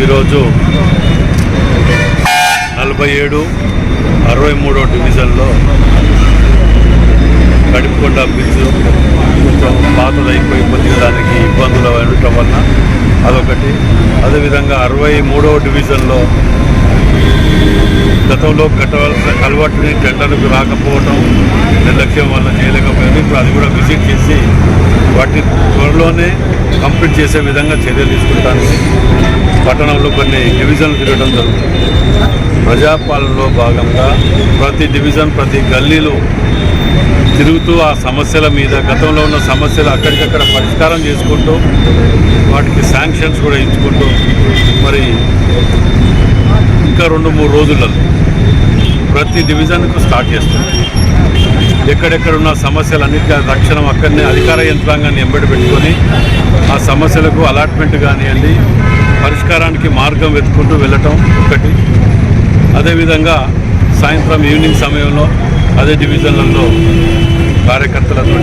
ఈరోజు నలభై ఏడు అరవై మూడో డివిజన్లో కడుపుకొండ బ్రిడ్జ్ కొంచెం పాతదైపోయి కొద్దిగా దానికి ఇబ్బందులు ఉండటం వలన అదొకటి. అదేవిధంగా అరవై మూడో డివిజన్లో గతంలో కట్టవలసిన అలవాటుని టెండర్లకు రాకపోవటం నిర్లక్ష్యం వల్ల చేయలేకపోయింది ఇప్పుడు అది కూడా విజిట్ చేసి వాటిని త్వరలోనే కంప్లీట్ చేసే విధంగా చర్యలు తీసుకుంటానికి పట్టణంలో కొన్ని డివిజన్లు తిరగడం జరుగుతుంది. ప్రజాపాలనలో భాగంగా ప్రతి డివిజన్ ప్రతి గల్లీలో తిరుగుతూ ఆ సమస్యల మీద గతంలో ఉన్న సమస్యలు అక్కడికక్కడ పరిష్కారం చేసుకుంటూ వాటికి శాంక్షన్స్ కూడా ఇచ్చుకుంటూ మరి ఇంకా రెండు మూడు రోజులలో ప్రతి డివిజన్కు స్టార్ట్ చేస్తుంది ఎక్కడెక్కడున్న సమస్యలన్నిటి సమస్యలన్నిటికీ రక్షణ అక్కడనే అధికార యంత్రాంగాన్ని ఎంబడి పెట్టుకొని ఆ సమస్యలకు అలాట్మెంట్ కానివ్వండి పరిష్కారానికి మార్గం వెతుకుంటూ వెళ్ళటం ఒకటి. అదేవిధంగా సాయంత్రం ఈవినింగ్ సమయంలో అదే డివిజన్లలో కార్యకర్తలతో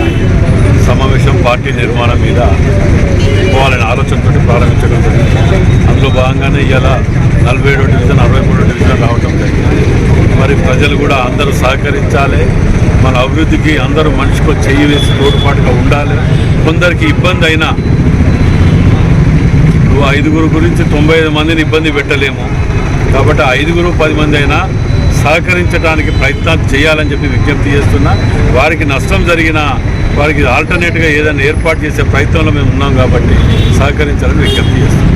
సమావేశం పార్టీ నిర్మాణం మీద పోవాలనే ఆలోచనతో ప్రారంభించడం జరిగింది. అందులో భాగంగానే ఇవాళ నలభై ఏడో డివిజన్ అరవై మూడో డివిజన్ రావటం జరిగింది. మరి ప్రజలు కూడా అందరూ సహకరించాలి. మన అభివృద్ధికి అందరూ మనిషికి చెయ్యి వేసి తోడ్పాటుగా ఉండాలి. కొందరికి ఇబ్బంది అయినా నువ్వు ఐదుగురు గురించి తొంభై ఐదు మందిని ఇబ్బంది పెట్టలేము. కాబట్టి ఆ ఐదుగురు పది మంది అయినా సహకరించడానికి ప్రయత్నాలు చేయాలని చెప్పి విజ్ఞప్తి చేస్తున్నా. వారికి నష్టం జరిగిన వారికి ఆల్టర్నేట్గా ఏదైనా ఏర్పాటు చేసే ప్రయత్నంలో మేము ఉన్నాం కాబట్టి సహకరించాలని విజ్ఞప్తి చేస్తున్నాం.